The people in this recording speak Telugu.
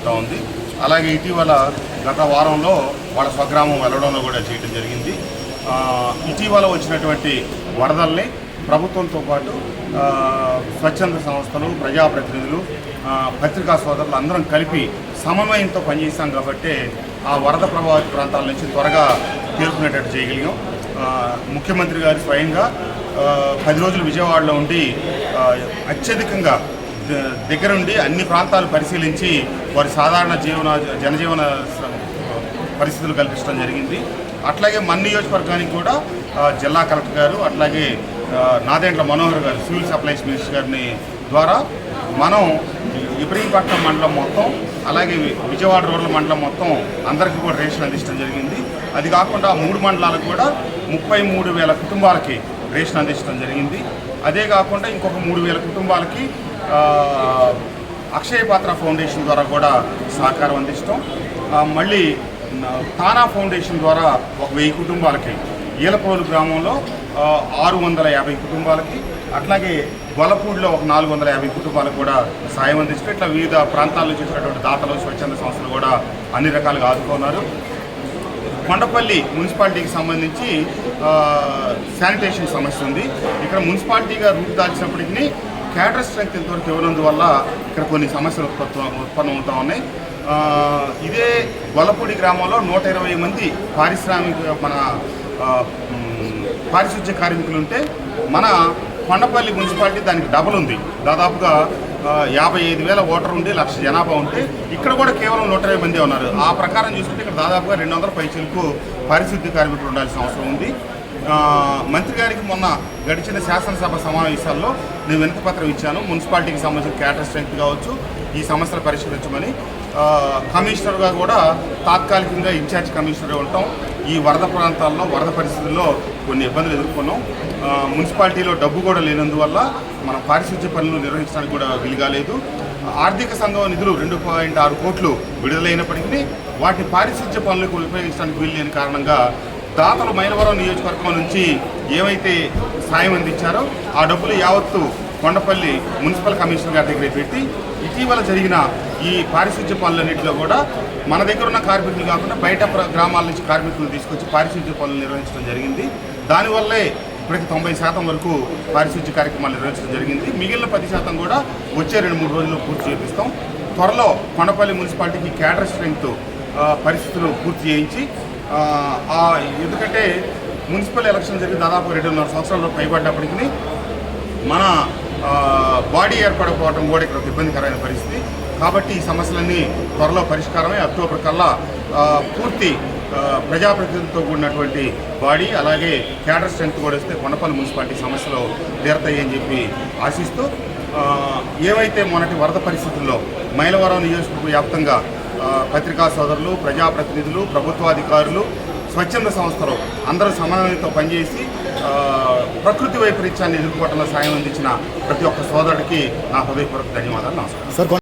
జరుగుతూ ఉంది. అలాగే ఇటీవల గత వారంలో వాళ్ళ స్వగ్రామం వెళ్ళడంలో కూడా చేయడం జరిగింది. ఇటీవల వచ్చినటువంటి వరదల్ని ప్రభుత్వంతో పాటు స్వచ్ఛంద సంస్థలు ప్రజాప్రతినిధులు పత్రికా సోదరులు అందరం కలిపి సమన్వయంతో పనిచేశాం కాబట్టి ఆ వరద ప్రభావిత ప్రాంతాల నుంచి త్వరగా తేరుకునేటట్టు చేయగలిగాం. ముఖ్యమంత్రి గారు స్వయంగా పది రోజులు విజయవాడలో ఉండి అత్యధికంగా దగ్గరుండి అన్ని ప్రాంతాలు పరిశీలించి వారి సాధారణ జీవన జనజీవన పరిస్థితులు కల్పించడం జరిగింది. అట్లాగే మన నియోజకవర్గానికి కూడా జిల్లా కలెక్టర్ గారు అట్లాగే ఆ, మనోహర్ గారు సివిల్ సప్లైస్ మినిస్టర్ గారిని ద్వారా మనం ఇబ్రహీంపట్నం మండలం మొత్తం అలాగే విజయవాడ రూరల్ మండలం మొత్తం అందరికీ కూడా రేషన్ అందించడం జరిగింది. అది కాకుండా ఆ మూడు మండలాలకు కూడా ముప్పై మూడు వేల కుటుంబాలకి రేషన్ అందించడం జరిగింది. అదే కాకుండా ఇంకొక మూడు వేల కుటుంబాలకి అక్షయ పాత్ర ఫౌండేషన్ ద్వారా కూడా సహకారం అందించడం మళ్ళీ తానా ఫౌండేషన్ ద్వారా ఒక వెయ్యి కుటుంబాలకి ఈలపోలు గ్రామంలో ఆరు వందల యాభై కుటుంబాలకి అట్లాగే గొలపూడిలో ఒక నాలుగు వందల యాభై కుటుంబాలకు కూడా సాయం అందిస్తూ ఇట్లా వివిధ ప్రాంతాల్లో చేసినటువంటి దాతలు స్వచ్ఛంద సంస్థలు కూడా అన్ని రకాలుగా ఆదుకున్నారు. కొండపల్లి మున్సిపాలిటీకి సంబంధించి శానిటేషన్ సమస్య ఉంది. ఇక్కడ మున్సిపాలిటీగా రూపు దాల్చినప్పటికీ క్యాటర్ స్ట్రెంగ్త్ ఇంతవరకు ఇవ్వనందువల్ల ఇక్కడ కొన్ని సమస్యలు ఉత్పత్తి ఉత్పన్నమవుతా ఉన్నాయి. ఇదే వలపూడి గ్రామంలో నూట ఇరవై మంది పారిశ్రామిక మన పారిశుద్ధ్య కార్మికులు ఉంటే మన కొండపల్లి మున్సిపాలిటీ దానికి డబుల్ ఉంది. దాదాపుగా యాభై ఐదు వేల ఓటర్ ఉండి లక్ష జనాభా ఉంటే ఇక్కడ కూడా కేవలం నూట ఇరవై మంది ఉన్నారు. ఆ ప్రకారం చూసుకుంటే ఇక్కడ దాదాపుగా రెండు వందల పైచలకు పారిశుద్ధ్య కార్మికులు ఉండాల్సిన అవసరం ఉంది. మంత్రి గారికి మొన్న గడిచిన శాసనసభ సమావేశాల్లో నేను వినతి పత్రం ఇచ్చాను. మున్సిపాలిటీకి సంబంధించిన క్యాటర్ స్ట్రెంగ్త్ కావచ్చు ఈ సమస్యలు పరిష్కరించమని. కమిషనర్గా కూడా తాత్కాలికంగా ఇన్ఛార్జ్ కమిషనర్గా ఉంటాం. ఈ వరద ప్రాంతాల్లో వరద పరిస్థితుల్లో కొన్ని ఇబ్బందులు ఎదుర్కొన్నాం. మున్సిపాలిటీలో డబ్బు కూడా లేనందువల్ల మనం పారిశుద్ధ్య పనులు నిర్వహించడానికి కూడా వీలుగాలేదు. ఆర్థిక సంఘం నిధులు రెండు పాయింట్ ఆరు కోట్లు విడుదలైనప్పటికీ వాటిని పారిశుద్ధ్య పనులకు ఉపయోగించడానికి వీలు లేని కారణంగా దాతలు మైనవరం నియోజకవర్గం నుంచి ఏమైతే సాయం అందించారో ఆ డబ్బులు యావత్తు కొండపల్లి మున్సిపల్ కమిషనర్ గారి దగ్గర పెట్టి ఇటీవల జరిగిన ఈ పారిశుద్ధ్య పనులన్నింటిలో కూడా మన దగ్గర ఉన్న కార్మికులు కాకుండా బయట ప్ర- గ్రామాల నుంచి కార్మికులను తీసుకొచ్చి పారిశుద్ధ్య పనులు నిర్వహించడం జరిగింది. దానివల్లే ఇప్పటికి తొంభై శాతం వరకు పారిశుద్ధ్య కార్యక్రమాలు నిర్వహించడం జరిగింది. మిగిలిన పది శాతం కూడా వచ్చే రెండు మూడు రోజుల్లో పూర్తి చేపిస్తాం. త్వరలో కొండపల్లి మున్సిపాలిటీకి క్యాడర్ స్ట్రెంగ్త్ పరిస్థితులు పూర్తి చేయించి ఎందుకంటే మున్సిపల్ ఎలక్షన్ జరిగి దాదాపు రెండున్నర సంవత్సరాలు పైబడ్డప్పటికీ మన బాడీ ఏర్పడకపోవడం కూడా ఇక్కడ ఇబ్బందికరమైన పరిస్థితి. కాబట్టి ఈ సమస్యలన్నీ త్వరలో పరిష్కారమై. అక్టోబర్ కల్లా పూర్తి ప్రజాప్రతినిధులతో కూడినటువంటి బాడీ అలాగే క్యాడర్ స్ట్రెంత్ కూడా వస్తే కొండపల్లి మున్సిపాలిటీ సమస్యలు తీరతాయని చెప్పి ఆశిస్తూ ఏవైతే మొన్నటి వరద పరిస్థితుల్లో మైలవరం నియోజకవర్గ వ్యాప్తంగా పత్రికా సోదరులు ప్రజాప్రతినిధులు ప్రభుత్వాధికారులు స్వచ్ఛంద సంస్థలు అందరూ సమన్వయంతో పనిచేసి ప్రకృతి వైపరీత్యాన్ని ఎదుర్కోవడంలో సాయం అందించిన ప్రతి ఒక్క సోదరుడికి నా హృదయపూర్వక ధన్యవాదాలు నమస్కారం.